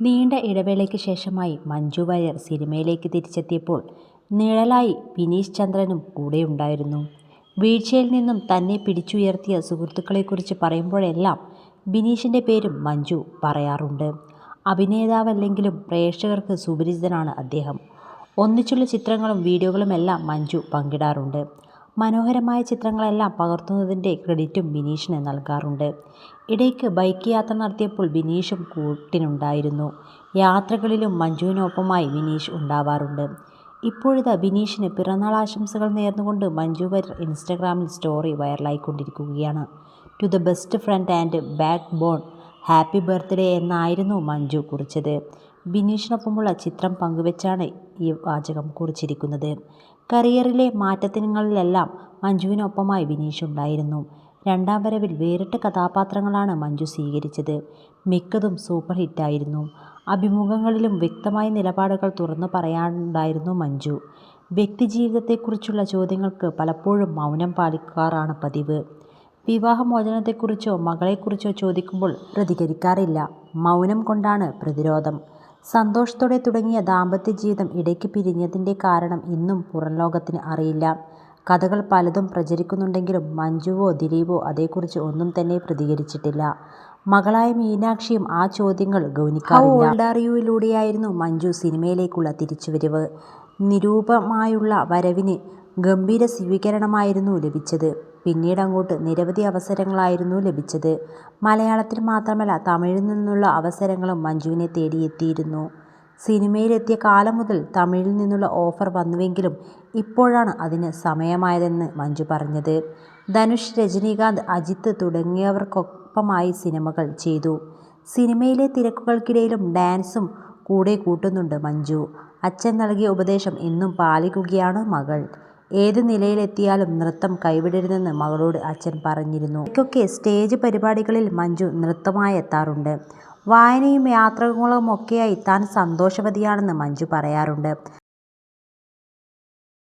നീണ്ട ഇടവേളയ്ക്ക് ശേഷമായി മഞ്ജു വാര്യർ സിനിമയിലേക്ക് തിരിച്ചെത്തിയപ്പോൾ നിഴലായി വിനീഷ് ചന്ദ്രനും കൂടെയുണ്ടായിരുന്നു. വീഴ്ചയിൽ നിന്നും തന്നെ പിടിച്ചുയർത്തിയ സുഹൃത്തുക്കളെക്കുറിച്ച് പറയുമ്പോഴെല്ലാം ബിനീഷിന്റെ പേരും മഞ്ജു പറയാറുണ്ട്. അഭിനേതാവല്ലെങ്കിലും പ്രേക്ഷകർക്ക് സുപരിചിതനാണ് അദ്ദേഹം. ഒന്നിച്ചുള്ള ചിത്രങ്ങളും വീഡിയോകളുമെല്ലാം മഞ്ജു പങ്കിടാറുണ്ട്. മനോഹരമായ ചിത്രങ്ങളെല്ലാം പകർത്തുന്നതിന്റെ ക്രെഡിറ്റും ബിനീഷിന് നൽകാറുണ്ട്. ഇടയ്ക്ക് ബൈക്ക് യാത്ര നടത്തിയപ്പോൾ ബിനീഷും കൂട്ടിനുണ്ടായിരുന്നു. യാത്രകളിലും മഞ്ജുവിനൊപ്പമായി ബിനീഷ് ഉണ്ടാവാറുണ്ട്. ഇപ്പോഴിതാ ബിനീഷിന് പിറന്നാൾ ആശംസകൾ നേർന്നുകൊണ്ട് മഞ്ജു വാര്യർ ഇൻസ്റ്റഗ്രാമിൽ story വൈറലായിക്കൊണ്ടിരിക്കുകയാണ്. To the best friend and backbone happy birthday എന്നായിരുന്നു മഞ്ജു കുറിച്ചത്. ബിനീഷിനൊപ്പമുള്ള ചിത്രം പങ്കുവെച്ചാണ് ഈ വാചകം കുറിച്ചിരിക്കുന്നത്. കരിയറിലെ മാറ്റത്തിനങ്ങളിലെല്ലാം മഞ്ജുവിനൊപ്പമായി ബിനീഷ് ഉണ്ടായിരുന്നു. രണ്ടാം വരവിൽ വേറിട്ട കഥാപാത്രങ്ങളാണ് മഞ്ജു സ്വീകരിച്ചത്. മിക്കതും സൂപ്പർ ഹിറ്റായിരുന്നു. അഭിമുഖങ്ങളിലും വ്യക്തമായ നിലപാടുകൾ തുറന്നു പറയാറുണ്ടായിരുന്നു മഞ്ജു. വ്യക്തിജീവിതത്തെക്കുറിച്ചുള്ള ചോദ്യങ്ങൾക്ക് പലപ്പോഴും മൗനം പാലിക്കാറാണ് പതിവ്. വിവാഹമോചനത്തെക്കുറിച്ചോ മകളെക്കുറിച്ചോ ചോദിക്കുമ്പോൾ പ്രതികരിക്കാറില്ല. മൗനം കൊണ്ടാണ് പ്രതിരോധം. സന്തോഷത്തോടെ തുടങ്ങിയ ദാമ്പത്യ ജീവിതം ഇടയ്ക്ക് പിരിഞ്ഞതിന്റെ കാരണം ഇന്നും പുറംലോകത്തിന് അറിയില്ല. കഥകൾ പലതും പ്രചരിക്കുന്നുണ്ടെങ്കിലും മഞ്ജുവോ ദിലീപോ അതേക്കുറിച്ച് ഒന്നും തന്നെ പ്രതികരിച്ചിട്ടില്ല. മകളായ മീനാക്ഷിയും ആ ചോദ്യങ്ങൾ ഗൗനിക്കാറില്ല. ആർ മഞ്ജു സിനിമയിലേക്കുള്ള തിരിച്ചുവരവ്. നിരൂപമായുള്ള വരവിന് ഗംഭീര സ്വീകരണമായിരുന്നു ലഭിച്ചത്. പിന്നീടങ്ങോട്ട് നിരവധി അവസരങ്ങളായിരുന്നു ലഭിച്ചത്. മലയാളത്തിൽ മാത്രമല്ല തമിഴിൽ നിന്നുള്ള അവസരങ്ങളും മഞ്ജുവിനെ തേടിയെത്തിയിരുന്നു. സിനിമയിലെത്തിയ കാലം മുതൽ തമിഴിൽ നിന്നുള്ള ഓഫർ വന്നുവെങ്കിലും ഇപ്പോഴാണ് അതിന് സമയമായതെന്ന് മഞ്ജു പറഞ്ഞത്. ധനുഷ്, രജനീകാന്ത്, അജിത്ത് തുടങ്ങിയവർക്കൊപ്പമായി സിനിമകൾ ചെയ്തു. സിനിമയിലെ തിരക്കുകൾക്കിടയിലും ഡാൻസും കൂടെ കൂട്ടുന്നുണ്ട് മഞ്ജു. അച്ഛൻ നൽകിയ ഉപദേശം ഇന്നും പാലിക്കുകയാണ് മകൾ. ഏത് നിലയിലെത്തിയാലും നൃത്തം കൈവിടരുതെന്ന് മകളോട് അച്ഛൻ പറഞ്ഞിരുന്നു. ഇടയ്ക്കൊക്കെ സ്റ്റേജ് പരിപാടികളിൽ മഞ്ജു നൃത്തമായി എത്താറുണ്ട് വായനയും യാത്രകളുമൊക്കെയായി താൻ സന്തോഷവതിയാണെന്ന് മഞ്ജു പറയാറുണ്ട്.